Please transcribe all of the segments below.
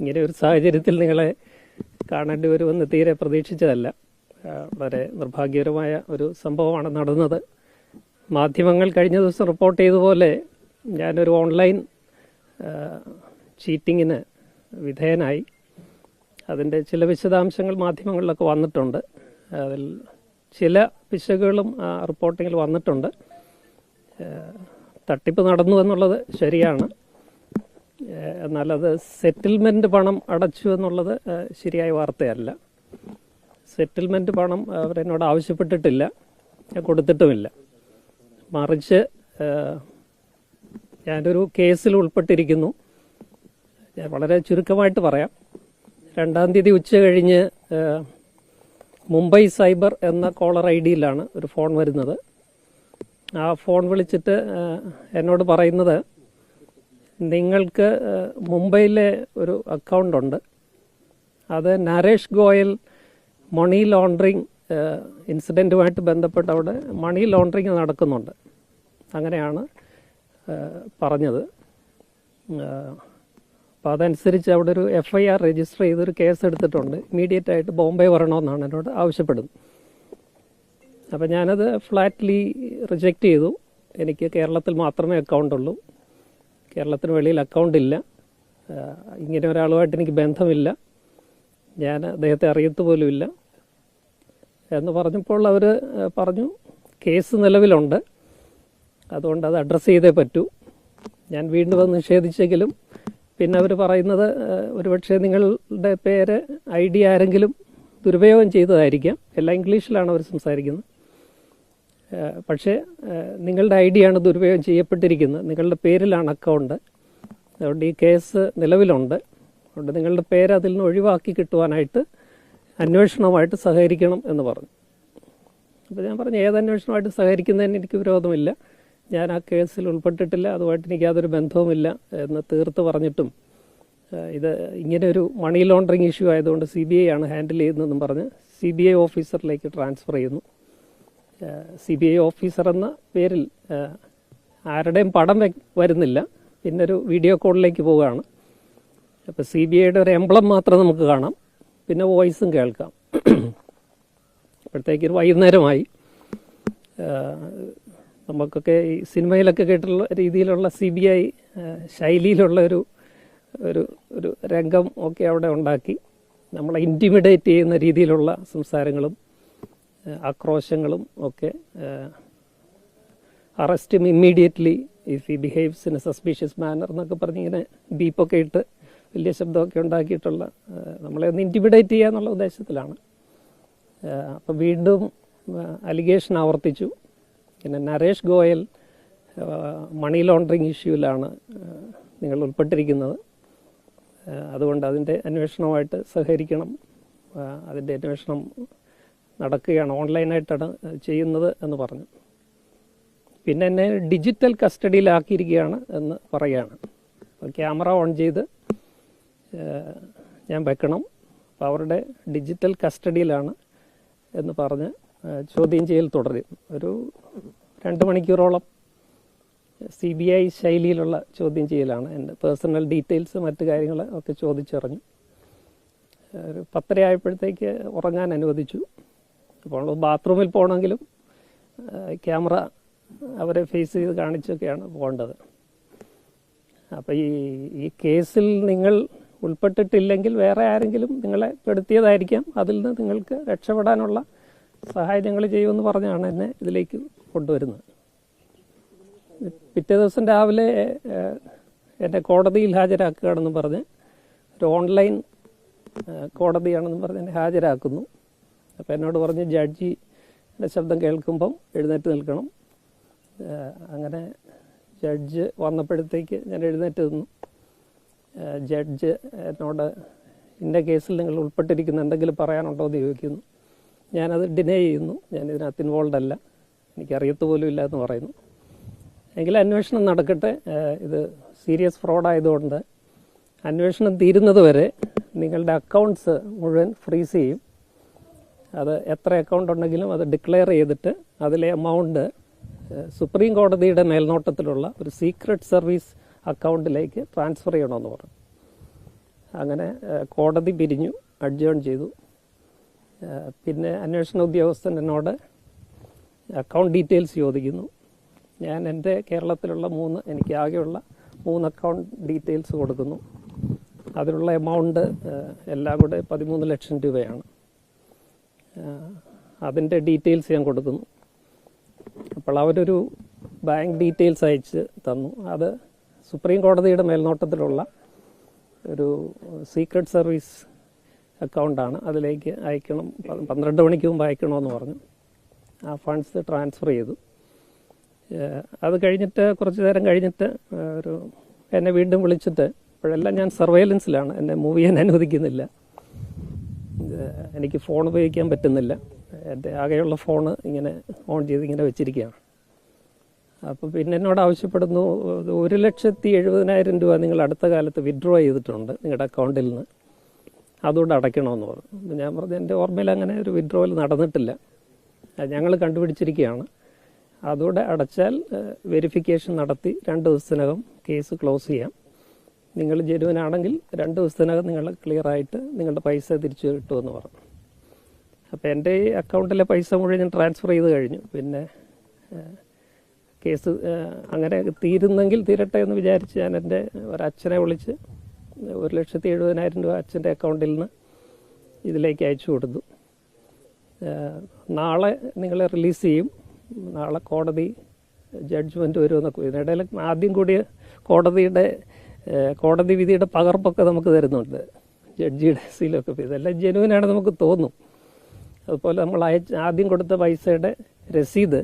ഇങ്ങനെ ഒരു സാഹചര്യത്തിൽ നിങ്ങളെ കാണേണ്ടി വരുമെന്ന് തീരെ പ്രതീക്ഷിച്ചതല്ല. വളരെ നിർഭാഗ്യകരമായ ഒരു സംഭവമാണ് നടന്നത്. മാധ്യമങ്ങൾ കഴിഞ്ഞ ദിവസം റിപ്പോർട്ട് ചെയ്തതുപോലെ ഞാനൊരു ഓൺലൈൻ ചീറ്റിങ്ങിന് വിധേയനായി. അതിന്റെ ചില വിശദാംശങ്ങൾ മാധ്യമങ്ങളിലൊക്കെ വന്നിട്ടുണ്ട്. അതിൽ ചില പിശകുകളും റിപ്പോർട്ടിങ്ങിൽ വന്നിട്ടുണ്ട്. തട്ടിപ്പ് നടന്നു എന്നുള്ളത് ശരിയാണ്. അത് സെറ്റിൽമെന്റ് പണം അടച്ചു എന്നുള്ളത് ശരിയായ വാർത്തയല്ല. സെറ്റിൽമെന്റ് പണം അവരെന്നോട് ആവശ്യപ്പെട്ടിട്ടില്ല കൊടുത്തിട്ടുമില്ല. മറിച്ച് ഞാനൊരു കേസിൽ ഉൾപ്പെട്ടിരിക്കുന്നു. ഞാൻ വളരെ ചുരുക്കമായിട്ട് പറയാം. രണ്ടാം തീയതി ഉച്ച കഴിഞ്ഞ് മുംബൈ സൈബർ എന്ന കോളർ ഐ ഡിയിലാണ് ഒരു ഫോൺ വരുന്നത്. ആ ഫോൺ വിളിച്ചിട്ട് എന്നോട് പറയുന്നത് നിങ്ങൾക്ക് മുംബൈയിലെ ഒരു അക്കൗണ്ട് ഉണ്ട്. അത് നരേഷ് ഗോയൽ മണി ലോണ്ടറിങ് ഇൻസിഡന്റുമായിട്ട് ബന്ധപ്പെട്ട് അവിടെ മണി ലോണ്ടറിങ് നടക്കുന്നുണ്ട്. അങ്ങനെയാണ് പറഞ്ഞത്. അപ്പോൾ അതനുസരിച്ച് അവിടെ ഒരു എഫ് ഐ ആർ രജിസ്റ്റർ ചെയ്തൊരു കേസ് എടുത്തിട്ടുണ്ട്. ഇമീഡിയറ്റ് ആയിട്ട് ബോംബെ വരണമെന്നാണ് എന്നോട് ആവശ്യപ്പെടുന്നത്. അപ്പോൾ ഞാനത് ഫ്ലാറ്റ്ലി റിജക്റ്റ് ചെയ്തു. എനിക്ക് കേരളത്തിൽ മാത്രമേ അക്കൗണ്ട് ഉള്ളൂ. കേരളത്തിന് വെളിയിൽ അക്കൗണ്ട് ഇല്ല. ഇങ്ങനെ ഒരാളുമായിട്ട് എനിക്ക് ബന്ധമില്ല. ഞാൻ അദ്ദേഹത്തെ അറിയത്ത് പോലുമില്ല എന്ന് പറഞ്ഞപ്പോൾ അവർ പറഞ്ഞു കേസ് നിലവിലുണ്ട്. അതുകൊണ്ട് അത് അഡ്രസ്സ് ചെയ്തേ പറ്റൂ. ഞാൻ വീണ്ടും അത് നിഷേധിച്ചെങ്കിലും പിന്നെ അവർ പറയുന്നത് ഒരുപക്ഷെ നിങ്ങളുടെ പേര് ഐ ഡി ആരെങ്കിലും ദുരുപയോഗം ചെയ്തതായിരിക്കാം. എല്ലാം ഇംഗ്ലീഷിലാണ് അവർ സംസാരിക്കുന്നത്. പക്ഷേ നിങ്ങളുടെ ഐ ഡിയാണ് ദുരുപയോഗം ചെയ്യപ്പെട്ടിരിക്കുന്നത്. നിങ്ങളുടെ പേരിലാണ് അക്കൗണ്ട് അതുകൊണ്ട് ഈ കേസ് നിലവിലുണ്ട്. അതുകൊണ്ട് നിങ്ങളുടെ പേര് അതിൽ നിന്ന് ഒഴിവാക്കി കിട്ടുവാനായിട്ട് അന്വേഷണമായിട്ട് സഹകരിക്കണം എന്ന് പറഞ്ഞു. അപ്പോൾ ഞാൻ പറഞ്ഞു ഏത് അന്വേഷണമായിട്ട് സഹകരിക്കുന്നതിന് എനിക്ക് വിരോധമില്ല. ഞാൻ ആ കേസിൽ ഉൾപ്പെട്ടിട്ടില്ല. അതുമായിട്ട് എനിക്ക് യാതൊരു ബന്ധവുമില്ല എന്ന് തീർത്ത് പറഞ്ഞിട്ടും ഇത് ഇങ്ങനെ ഒരു മണി ലോണ്ടറിങ് ഇഷ്യൂ ആയതുകൊണ്ട് സി ബി ഐ ആണ് ഹാൻഡിൽ ചെയ്യുന്നതെന്നും പറഞ്ഞ് സി ബി ഐ ഓഫീസറിലേക്ക് ട്രാൻസ്ഫർ ചെയ്യുന്നു. സി ബി ഐ ഓഫീസർ എന്ന പേരിൽ ആരുടെയും പടം വരുന്നില്ല. പിന്നെ ഒരു വീഡിയോ കോളിലേക്ക് പോവുകയാണ്. അപ്പോൾ സി ബി ഐയുടെ ഒരു എംബ്ലം മാത്രം നമുക്ക് കാണാം. പിന്നെ വോയിസും കേൾക്കാം. അപ്പോഴത്തേക്ക് ഒരു വൈകുന്നേരമായി. നമുക്കൊക്കെ ഈ സിനിമയിലൊക്കെ കേട്ടുള്ള രീതിയിലുള്ള സി ബി ഐ ശൈലിയിലുള്ള ഒരു ഒരു ഒരു രംഗം ഒക്കെ അവിടെ ഉണ്ടാക്കി. നമ്മളെ ഇന്റിമിഡേറ്റ് ചെയ്യുന്ന രീതിയിലുള്ള സംസാരങ്ങളും ആക്രോശങ്ങളും ഒക്കെ arrest immediately if he behaves in a suspicious manner എന്നൊക്കെ പറഞ്ഞ് ഇങ്ങനെ ബീപ്പൊക്കെ ഇട്ട് വലിയ ശബ്ദമൊക്കെ ഉണ്ടാക്കിയിട്ടുള്ള നമ്മളെ ഒന്ന് ഇന്റിമിഡേറ്റ് ചെയ്യുക എന്നുള്ള ഉദ്ദേശത്തിലാണ്. അപ്പോൾ വീണ്ടും അലിഗേഷൻ ആവർത്തിച്ചു. പിന്നെ നരേഷ് ഗോയൽ മണി ലോണ്ടറിങ് ഇഷ്യൂവിലാണ് നിങ്ങൾ ഉൾപ്പെട്ടിരിക്കുന്നത്. അതുകൊണ്ട് അതിന്റെ അന്വേഷണവുമായിട്ട് സഹകരിക്കണം. അതിന്റെ അന്വേഷണം നടക്കുകയാണ് ഓൺലൈനായിട്ടാണ് ചെയ്യുന്നത് എന്ന് പറഞ്ഞു. പിന്നെ എന്നെ ഡിജിറ്റൽ കസ്റ്റഡിയിലാക്കിയിരിക്കുകയാണ് എന്ന് പറയുകയാണ്. ക്യാമറ ഓൺ ചെയ്ത് ഞാൻ വെക്കണം. അപ്പോൾ അവരുടെ ഡിജിറ്റൽ കസ്റ്റഡിയിലാണ് എന്ന് പറഞ്ഞ് ചോദ്യം ചെയ്യൽ തുടരും. ഒരു രണ്ട് മണിക്കൂറോളം സി ബി ഐ ശൈലിയിലുള്ള ചോദ്യം ചെയ്യലാണ്. എന്റെ പേഴ്സണൽ ഡീറ്റെയിൽസ് മറ്റു കാര്യങ്ങൾ ഒക്കെ ചോദിച്ചറിഞ്ഞു. ഒരു പത്തര ആയപ്പോഴത്തേക്ക് ഉറങ്ങാൻ അനുവദിച്ചു. അപ്പോൾ ബാത്റൂമിൽ പോകണമെങ്കിലും ക്യാമറ അവരെ ഫേസ് ചെയ്ത് കാണിച്ചൊക്കെയാണ് പോകേണ്ടത് അപ്പോൾ ഈ ഈ കേസിൽ നിങ്ങൾ ഉൾപ്പെട്ടിട്ടില്ലെങ്കിൽ വേറെ ആരെങ്കിലും നിങ്ങളെ പെടുത്തിയതായിരിക്കാം. അതിൽ നിന്ന് നിങ്ങൾക്ക് രക്ഷപ്പെടാനുള്ള സഹായം ഞങ്ങൾ ചെയ്യുമെന്ന് പറഞ്ഞാണ് എന്നെ ഇതിലേക്ക് കൊണ്ടുവരുന്നത്. പിറ്റേ ദിവസം രാവിലെ എന്നെ കോടതിയിൽ ഹാജരാക്കുകയാണെന്ന് പറഞ്ഞ് ഒരു ഓൺലൈൻ കോടതിയാണെന്ന് പറഞ്ഞ് എന്നെ ഹാജരാക്കുന്നു. അപ്പോൾ എന്നോട് പറഞ്ഞ് ജഡ്ജിയുടെ ശബ്ദം കേൾക്കുമ്പം എഴുന്നേറ്റ് നിൽക്കണം. അങ്ങനെ ജഡ്ജ് വന്നപ്പോഴത്തേക്ക് ഞാൻ എഴുന്നേറ്റ് നിന്നു. ജഡ്ജ് എന്നോട് ഇന്ന കേസിൽ നിങ്ങൾ ഉൾപ്പെട്ടിരിക്കുന്ന എന്തെങ്കിലും പറയാനുണ്ടോ? എന്ന് ചോദിക്കുന്നു. ഞാനത് ഡിനേ ചെയ്യുന്നു. ഞാൻ ഇതിനകത്ത് ഇൻവോൾവ് അല്ല. എനിക്കറിയത്ത് ഇല്ല എന്ന് പറയുന്നു. എങ്കിൽ അന്വേഷണം നടക്കട്ടെ. ഇത് സീരിയസ് ഫ്രോഡായതുകൊണ്ട് അന്വേഷണം തീരുന്നത് വരെ നിങ്ങളുടെ അക്കൗണ്ട്സ് മുഴുവൻ ഫ്രീസ് ചെയ്യും. അത് എത്ര അക്കൗണ്ട് ഉണ്ടെങ്കിലും അത് ഡിക്ലെയർ ചെയ്തിട്ട് അതിലെ എമൗണ്ട് സുപ്രീം കോടതിയുടെ മേൽനോട്ടത്തിലുള്ള ഒരു സീക്രട്ട് സർവീസ് അക്കൗണ്ടിലേക്ക് ട്രാൻസ്ഫർ ചെയ്യണമെന്ന് പറഞ്ഞു. അങ്ങനെ കോടതി പിരിഞ്ഞു അഡ്ജേൺ ചെയ്തു. പിന്നെ അന്വേഷണ ഉദ്യോഗസ്ഥൻ എന്നോട് അക്കൗണ്ട് ഡീറ്റെയിൽസ് ചോദിക്കുന്നു. ഞാൻ എന്റെ കേരളത്തിലുള്ള മൂന്ന് എനിക്ക് ആകെയുള്ള മൂന്ന് അക്കൗണ്ട് ഡീറ്റെയിൽസ് കൊടുക്കുന്നു. അതിനുള്ള എമൗണ്ട് എല്ലാം കൂടെ പതിമൂന്ന് ലക്ഷം രൂപയാണ്. അതിന്റെ ഡീറ്റെയിൽസ് ഞാൻ കൊടുക്കുന്നു. അപ്പോൾ അവരൊരു ബാങ്ക് ഡീറ്റെയിൽസ് അയച്ച് തന്നു. അത് സുപ്രീം കോടതിയുടെ മേൽനോട്ടത്തിലുള്ള ഒരു സീക്രട്ട് സർവീസ് അക്കൗണ്ടാണ്. അതിലേക്ക് അയക്കണം. പന്ത്രണ്ട് മണിക്ക് മുമ്പ് അയക്കണമെന്ന് പറഞ്ഞു. ആ ഫണ്ട്സ് ട്രാൻസ്ഫർ ചെയ്തു. അത് കഴിഞ്ഞിട്ട് കുറച്ച് നേരം കഴിഞ്ഞിട്ട് ഒരു എന്നെ വീണ്ടും വിളിച്ചിട്ട് ഇപ്പോഴെല്ലാം ഞാൻ സർവൈലൻസിലാണ്. എന്നെ മൂവ് ചെയ്യാൻ അനുവദിക്കുന്നില്ല. എനിക്ക് ഫോൺ ഉപയോഗിക്കാൻ പറ്റുന്നില്ല. എന്റെ ആകെയുള്ള ഫോൺ ഇങ്ങനെ ഓൺ ചെയ്ത് ഇങ്ങനെ വെച്ചിരിക്കുകയാണ്. അപ്പോൾ പിന്നെ എന്നോട് ആവശ്യപ്പെടുന്നു ഒരു ലക്ഷത്തി എഴുപതിനായിരം രൂപ നിങ്ങൾ അടുത്ത കാലത്ത് വിഡ്രോ ചെയ്തിട്ടുണ്ട് നിങ്ങളുടെ അക്കൗണ്ടിൽ നിന്ന്. അതുകൊണ്ട് അടയ്ക്കണമെന്ന് പറഞ്ഞു. ഞാൻ പറഞ്ഞു എന്റെ ഓർമ്മയിൽ അങ്ങനെ ഒരു വിഡ്രോവൽ നടന്നിട്ടില്ല. ഞങ്ങൾ കണ്ടുപിടിച്ചിരിക്കുകയാണ്. അതുകൂടെ അടച്ചാൽ വെരിഫിക്കേഷൻ നടത്തി രണ്ട് ദിവസത്തിനകം കേസ് ക്ലോസ് ചെയ്യാം. നിങ്ങൾ ജനുവനാണെങ്കിൽ രണ്ട് ദിവസത്തിനകം നിങ്ങൾ ക്ലിയറായിട്ട് നിങ്ങളുടെ പൈസ തിരിച്ചു കിട്ടുമെന്ന് പറഞ്ഞു. അപ്പോൾ എന്റെ ഈ അക്കൗണ്ടിലെ പൈസ മുഴുവൻ ഞാൻ ട്രാൻസ്ഫർ ചെയ്ത് കഴിഞ്ഞു. പിന്നെ കേസ് അങ്ങനെ തീരുന്നെങ്കിൽ തീരട്ടെ എന്ന് വിചാരിച്ച് ഞാൻ എന്റെ ഒരച്ഛനെ വിളിച്ച് ഒരു ലക്ഷത്തി എഴുപതിനായിരം രൂപ അച്ഛന്റെ അക്കൗണ്ടിൽ നിന്ന് ഇതിലേക്ക് അയച്ചു കൊടുത്തു. നാളെ നിങ്ങളെ റിലീസ് ചെയ്യും. നാളെ കോടതി ജഡ്ജ്മെന്റ് വരുമെന്നൊക്കെ ഇതിനിടയിൽ ആദ്യം കൂടി കോടതിയുടെ കോടതി വിധിയുടെ പകർപ്പൊക്കെ നമുക്ക് തരുന്നുണ്ട്. ജഡ്ജിയുടെ സീലൊക്കെ. ഇതെല്ലാം ജനുവിനാണ് നമുക്ക് തോന്നും. അതുപോലെ നമ്മൾ അയച്ച ആദ്യം കൊടുത്ത പൈസയുടെ രസീത്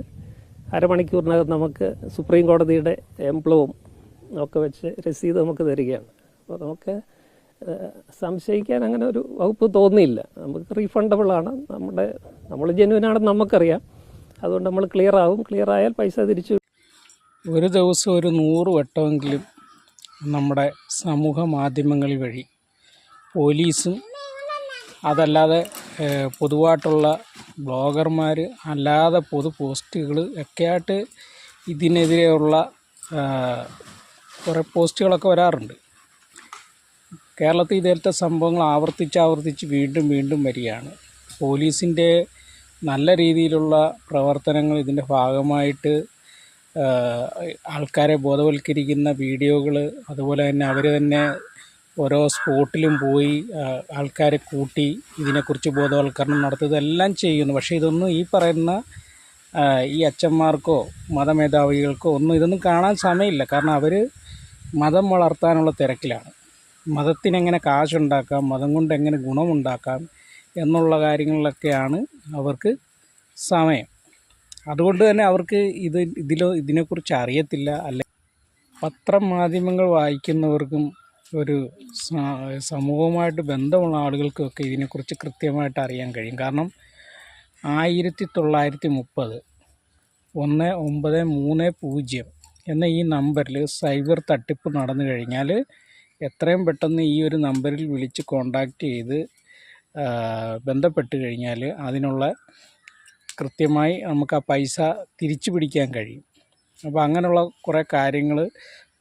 അരമണിക്കൂറിനകം നമുക്ക് സുപ്രീം കോടതിയുടെ എംപ്ലവും ഒക്കെ വെച്ച് രസീത് നമുക്ക് തരികയാണ്. അപ്പോൾ നമുക്ക് സംശയിക്കാൻ അങ്ങനെ ഒരു വകുപ്പ് തോന്നിയില്ല. നമുക്ക് റീഫണ്ടബിൾ ആണ്. നമ്മുടെ നമ്മൾ ജെനുവിനാണെന്ന് നമുക്കറിയാം. അതുകൊണ്ട് നമ്മൾ ക്ലിയർ ആവും. ക്ലിയർ ആയാൽ പൈസ തിരിച്ചു ഒരു ദിവസം ഒരു നൂറ് വട്ടമെങ്കിലും നമ്മുടെ സമൂഹ മാധ്യമങ്ങൾ വഴി പോലീസും അതല്ലാതെ പൊതുവായിട്ടുള്ള ബ്ലോഗർമാർ അല്ലാതെ പൊതു പോസ്റ്റുകൾ ഒക്കെയായിട്ട് ഇതിനെതിരെയുള്ള കുറേ പോസ്റ്റുകളൊക്കെ വരാറുണ്ട്. കേരളത്തിൽ ഇതേലത്തെ സംഭവങ്ങൾ ആവർത്തിച്ച് ആവർത്തിച്ച് വീണ്ടും വീണ്ടും വരികയാണ്. പോലീസിന്റെ നല്ല രീതിയിലുള്ള പ്രവർത്തനങ്ങൾ ഇതിന്റെ ഭാഗമായിട്ട് ആൾക്കാരെ ബോധവൽക്കരിക്കുന്ന വീഡിയോകൾ അതുപോലെ തന്നെ അവർ തന്നെ ഓരോ സ്പോട്ടിലും പോയി ആൾക്കാരെ കൂട്ടി ഇതിനെക്കുറിച്ച് ബോധവൽക്കരണം നടത്തുക എല്ലാം ചെയ്യുന്നു. പക്ഷേ ഇതൊന്നും ഈ പറയുന്ന ഈ അച്ഛന്മാർക്കോ മതമേധാവികൾക്കോ ഒന്നും ഇതൊന്നും കാണാൻ സമയമില്ല. കാരണം അവർ മതം വളർത്താനുള്ള തിരക്കിലാണ്. മതത്തിനെങ്ങനെ കാശുണ്ടാക്കാം മതം കൊണ്ട് എങ്ങനെ ഗുണമുണ്ടാക്കാം എന്നുള്ള കാര്യങ്ങളിലൊക്കെയാണ് അവർക്ക് സമയം. അതുകൊണ്ട് തന്നെ അവർക്ക് ഇത് ഇതിലോ ഇതിനെക്കുറിച്ച് അറിയത്തില്ല. അല്ലെ പത്രമാധ്യമങ്ങൾ വായിക്കുന്നവർക്കും ഒരു സമൂഹവുമായിട്ട് ബന്ധമുള്ള ആളുകൾക്കൊക്കെ ഇതിനെക്കുറിച്ച് കൃത്യമായിട്ട് അറിയാൻ കഴിയും. കാരണം ആയിരത്തി തൊള്ളായിരത്തി മുപ്പത് ഒന്ന് ഒമ്പത് മൂന്ന് പൂജ്യം എന്ന ഈ നമ്പറിൽ സൈബർ തട്ടിപ്പ് നടന്നു കഴിഞ്ഞാൽ എത്രയും പെട്ടെന്ന് ഈ ഒരു നമ്പറിൽ വിളിച്ച് കോണ്ടാക്റ്റ് ചെയ്ത് ബന്ധപ്പെട്ട് കഴിഞ്ഞാൽ അതിനുള്ള കൃത്യമായി നമുക്ക് ആ പൈസ തിരിച്ചു പിടിക്കാൻ കഴിയും. അപ്പോൾ അങ്ങനെയുള്ള കുറേ കാര്യങ്ങൾ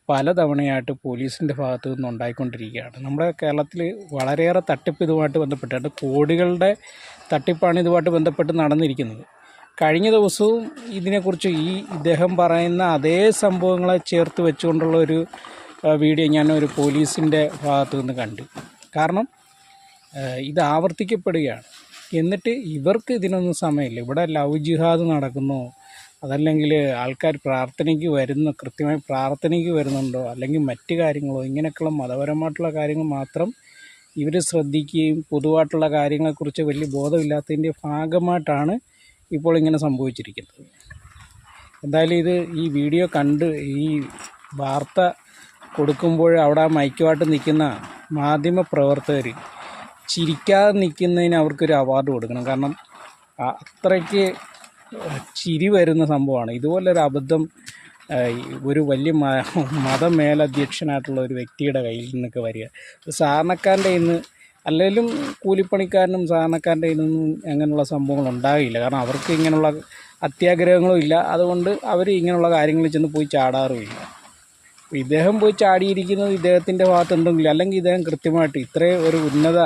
പലതവണയായിട്ട് പോലീസിന്റെ ഭാഗത്തു നിന്ന് ഉണ്ടായിക്കൊണ്ടിരിക്കുകയാണ്. നമ്മുടെ കേരളത്തിൽ വളരെയേറെ തട്ടിപ്പ് ഇതുമായിട്ട് ബന്ധപ്പെട്ടിട്ട് കോടികളുടെ തട്ടിപ്പാണ് ഇതുമായിട്ട് ബന്ധപ്പെട്ട് നടന്നിരിക്കുന്നത്. കഴിഞ്ഞ ദിവസവും ഇതിനെക്കുറിച്ച് ഈ ഇദ്ദേഹം പറയുന്ന അതേ സംഭവങ്ങളെ ചേർത്ത് വെച്ചുകൊണ്ടുള്ള ഒരു വീഡിയോ ഞാൻ ഒരു പോലീസിന്റെ ഭാഗത്തു നിന്ന് കണ്ടു. കാരണം ഇത് ആവർത്തിക്കപ്പെടുകയാണ്. എന്നിട്ട് ഇവർക്ക് ഇതിനൊന്നും സമയമില്ല. ഇവിടെ ലവ് ജിഹാദ് നടക്കുന്നു. അതല്ലെങ്കിൽ ആൾക്കാർ പ്രാർത്ഥനയ്ക്ക് വരുന്ന കൃത്യമായി പ്രാർത്ഥനയ്ക്ക് വരുന്നുണ്ടോ? അല്ലെങ്കിൽ മറ്റ് കാര്യങ്ങളോ? ഇങ്ങനെയൊക്കെയുള്ള മതപരമായിട്ടുള്ള കാര്യങ്ങൾ മാത്രം ഇവർ ശ്രദ്ധിക്കുകയും പൊതുവായിട്ടുള്ള കാര്യങ്ങളെക്കുറിച്ച് വലിയ ബോധമില്ലാത്തതിന്റെ ഭാഗമായിട്ടാണ് ഇപ്പോൾ ഇങ്ങനെ സംഭവിച്ചിരിക്കുന്നത്. എന്തായാലും ഇത് ഈ വീഡിയോ കണ്ട് ഈ വാർത്ത കൊടുക്കുമ്പോൾ അവിടെ മൈക്കുമായിട്ട് നിൽക്കുന്ന മാധ്യമ പ്രവർത്തകർ ചിരിക്കാതെ നിൽക്കുന്നതിന് അവർക്കൊരു അവാർഡ് കൊടുക്കണം. കാരണം അത്രയ്ക്ക് ചിരി വരുന്ന സംഭവമാണ്. ഇതുപോലൊരു അബദ്ധം ഒരു വലിയ മതമേലധ്യക്ഷനായിട്ടുള്ള ഒരു വ്യക്തിയുടെ കയ്യിൽ നിന്നൊക്കെ വരിക. സാധാരണക്കാരന്റെ ഇന്ന് അല്ലെങ്കിലും കൂലിപ്പണിക്കാരനും സാധാരണക്കാരന്റെ ഇന്നൊന്നും അങ്ങനെയുള്ള സംഭവങ്ങൾ ഉണ്ടാകില്ല. കാരണം അവർക്ക് ഇങ്ങനെയുള്ള അത്യാഗ്രഹങ്ങളും ഇല്ല. അതുകൊണ്ട് അവർ ഇങ്ങനെയുള്ള കാര്യങ്ങളിൽ ചെന്ന് പോയി ചാടാറുമില്ല. ഇദ്ദേഹം പോയി ചാടിയിരിക്കുന്നത് ഇദ്ദേഹത്തിന്റെ ഭാഗത്ത് അല്ലെങ്കിൽ ഇദ്ദേഹം കൃത്യമായിട്ട് ഇത്രയും ഒരു ഉന്നത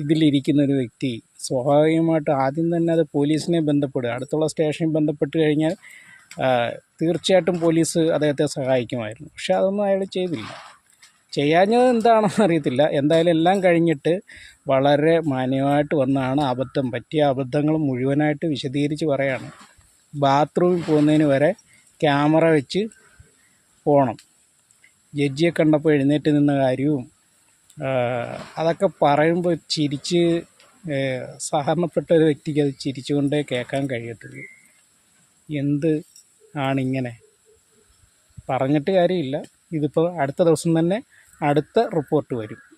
ഇതിലിരിക്കുന്ന ഒരു വ്യക്തി സ്വാഭാവികമായിട്ട് ആദ്യം തന്നെ അത് പോലീസിനെ ബന്ധപ്പെടുക. അടുത്തുള്ള സ്റ്റേഷനിൽ ബന്ധപ്പെട്ട് കഴിഞ്ഞാൽ തീർച്ചയായിട്ടും പോലീസ് അദ്ദേഹത്തെ സഹായിക്കുമായിരുന്നു. പക്ഷേ അതൊന്നും അയാൾ ചെയ്തില്ല. ചെയ്യാഞ്ഞത് എന്താണെന്ന് അറിയത്തില്ല. എന്തായാലും എല്ലാം കഴിഞ്ഞിട്ട് വളരെ മാന്യമായിട്ട് വന്നാണ് അബദ്ധം. പറ്റിയ അബദ്ധങ്ങൾ മുഴുവനായിട്ട് വിശദീകരിച്ച് പറയാണ്. ബാത്റൂമിൽ പോകുന്നതിന് വരെ ക്യാമറ വെച്ച് പോകണം ജഡ്ജിയെ കണ്ടപ്പോൾ എഴുന്നേറ്റ് നിന്ന കാര്യവും അതൊക്കെ പറയുമ്പോൾ ചിരിച്ച് ഏ, സാധാരണപ്പെട്ട ഒരു വ്യക്തിക്ക് അത് ചിരിച്ചുകൊണ്ടേ കേൾക്കാൻ കഴിയത്തുള്ളൂ. എന്ത് ആണിങ്ങനെ? പറഞ്ഞിട്ട് കാര്യമില്ല. ഇതിപ്പോൾ അടുത്ത ദിവസം തന്നെ അടുത്ത റിപ്പോർട്ട് വരും.